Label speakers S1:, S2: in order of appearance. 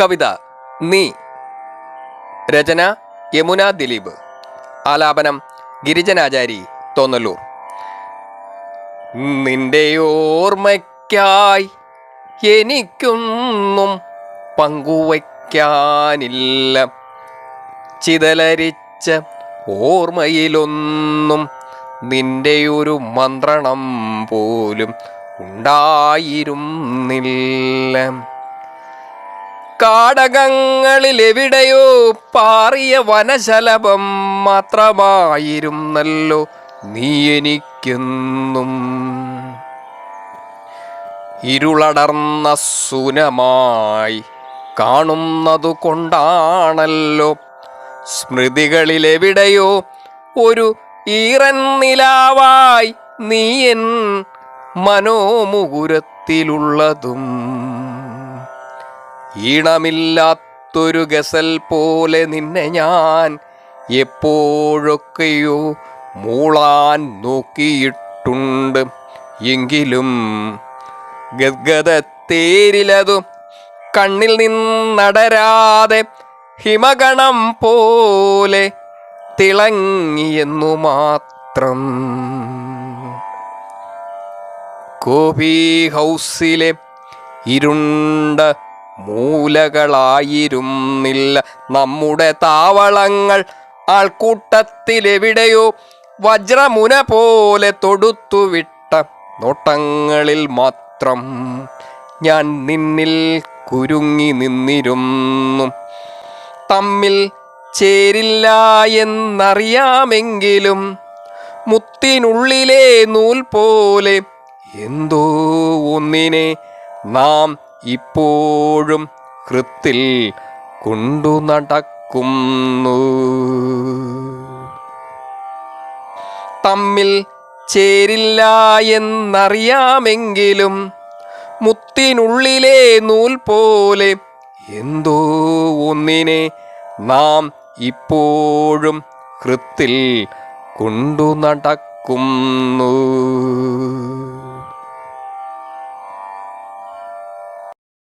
S1: കവിത നീ. രചന യമുന ദിലീപ്. ആലാപനം ഗിരിജനാചാരി തോന്നലൂർ നിന്റെ ഓർമ്മയ്ക്കായി എനിക്കൊന്നും പങ്കുവയ്ക്കാനില്ല. ചിതലരിച്ച ഓർമ്മയിലൊന്നും നിന്റെ ഒരു മന്ത്രണം പോലും ഉണ്ടായിരുന്നില്ല. കാടകങ്ങളിൽ എവിടെയോ പാറിയ വനശലഭം മാത്രമായിരുന്നല്ലോ നീ എനിക്കെന്നും. ഇരുളടർന്ന സുനമായി കാണുന്നതു കൊണ്ടാണല്ലോ സ്മൃതികളിലെവിടെയോ ഒരു ഈറൻ നിലാവായി നീയൻ മനോമുകുരത്തിലുള്ളതും. ഈണമില്ലാത്തൊരു ഗസൽ പോലെ നിന്നെ ഞാൻ എപ്പോഴൊക്കെയോ മൂളാൻ നോക്കിയിട്ടുണ്ട്. എങ്കിലും ഗദ്ഗതത്തേരിലതു കണ്ണിൽ നിന്നടരാതെ ഹിമഗണം പോലെ തിളങ്ങിയെന്നു മാത്രം. കോഫി ഹൗസിലെ ഇരുണ്ട മൂലകളായിരുന്നില്ല. നമ്മുടെ താവളങ്ങൾ ആൾക്കൂട്ടത്തിലെവിടെയോ വജ്രമുന പോലെ തൊടുത്തുവിട്ട നോട്ടങ്ങളിൽ മാത്രം ഞാൻ നിന്നിൽ കുരുങ്ങി നിന്നിരുന്നു. തമ്മിൽ ചേരില്ല എന്നറിയാമെങ്കിലും മുത്തിനുള്ളിലെ നൂൽ പോലെ എന്തോ ഒന്നിനെ നാം ഇപ്പോഴും കൃത്തിൽ കൊണ്ടു നടക്കുന്നു. തമ്മിൽ ചേരില്ല എന്നറിയാമെങ്കിലും മുത്തിനുള്ളിലെ നൂൽ പോലെ എന്തോ ഒന്നിനെ നാം ഇപ്പോഴും കൃത്തിൽ കൊണ്ടു നടക്കുന്നു.